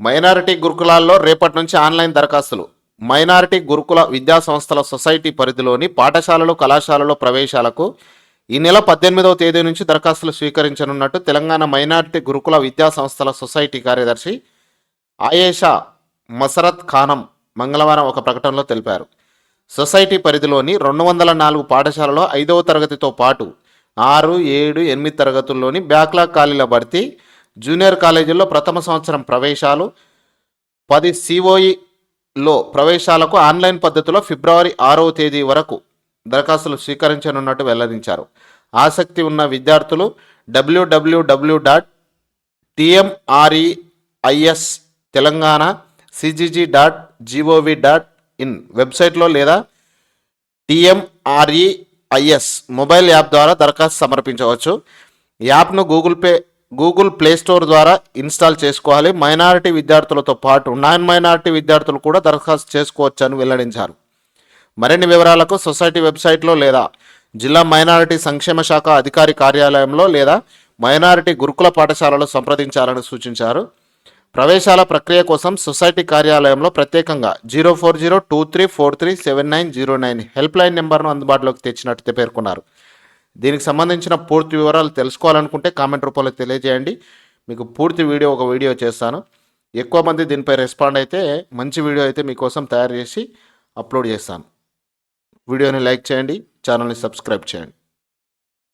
Minority గురుకులాల్లో రేపటి నుంచి ఆన్లైన్ దరఖాస్తులు. మైనారిటీ గురుకుల విద్యా సంస్థల సొసైటీ పరిధిలోని పాఠశాలలు కళాశాలలో ప్రవేశాలకు ఈ నెల పద్దెనిమిదవ తేదీ నుంచి దరఖాస్తులు స్వీకరించనున్నట్టు తెలంగాణ మైనారిటీ గురుకుల విద్యా సంస్థల సొసైటీ కార్యదర్శి ఆయేషా మసరత్ ఖానం మంగళవారం ఒక ప్రకటనలో తెలిపారు. సొసైటీ పరిధిలోని రెండు వందల నాలుగు పాఠశాలలో ఐదవ తరగతితో పాటు ఆరు ఏడు ఎనిమిది తరగతుల్లోని బ్యాక్లాగ్ ఖాళీల భర్తీ జూనియర్ కాలేజీల్లో ప్రథమ సంవత్సరం ప్రవేశాలు పది సిఓఈలో ప్రవేశాలకు ఆన్లైన్ పద్ధతిలో ఫిబ్రవరి ఆరవ తేదీ వరకు దరఖాస్తులు స్వీకరించనున్నట్టు వెల్లడించారు. ఆసక్తి ఉన్న విద్యార్థులు WWW dot TMREIS Telangana CGG dot GOV dot in వెబ్సైట్లో లేదా టిఎంఆర్ఈఐఎస్ మొబైల్ యాప్ ద్వారా దరఖాస్తు సమర్పించవచ్చు. యాప్ను Google pay Google play store ద్వారా ఇన్స్టాల్ చేసుకోవాలి. మైనారిటీ విద్యార్థులతో పాటు నాన్ మైనారిటీ విద్యార్థులు కూడా దరఖాస్తు చేసుకోవచ్చని వెల్లడించారు. మరిన్ని వివరాలకు సొసైటీ వెబ్సైట్లో లేదా జిల్లా మైనారిటీ సంక్షేమ శాఖ అధికారి కార్యాలయంలో లేదా మైనారిటీ గురుకుల పాఠశాలలో సంప్రదించాలని సూచించారు. ప్రవేశాల ప్రక్రియ కోసం సొసైటీ కార్యాలయంలో ప్రత్యేకంగా zero four zero two three four three seven nine zero nine help line నెంబర్ను అందుబాటులోకి తెచ్చినట్టు పేర్కొన్నారు. దీనికి సంబంధించిన పూర్తి వివరాలు తెలుసుకోవాలనుకుంటే కామెంట్ రూపంలో తెలియజేయండి. మీకు పూర్తి వీడియో ఒక వీడియో చేస్తాను. ఎక్కువ మంది దీనిపై రెస్పాండ్ అయితే మంచి వీడియో అయితే మీకోసం తయారు చేసి అప్లోడ్ చేస్తాను. వీడియోని లైక్ చేయండి ఛానల్ని సబ్స్క్రైబ్ చేయండి.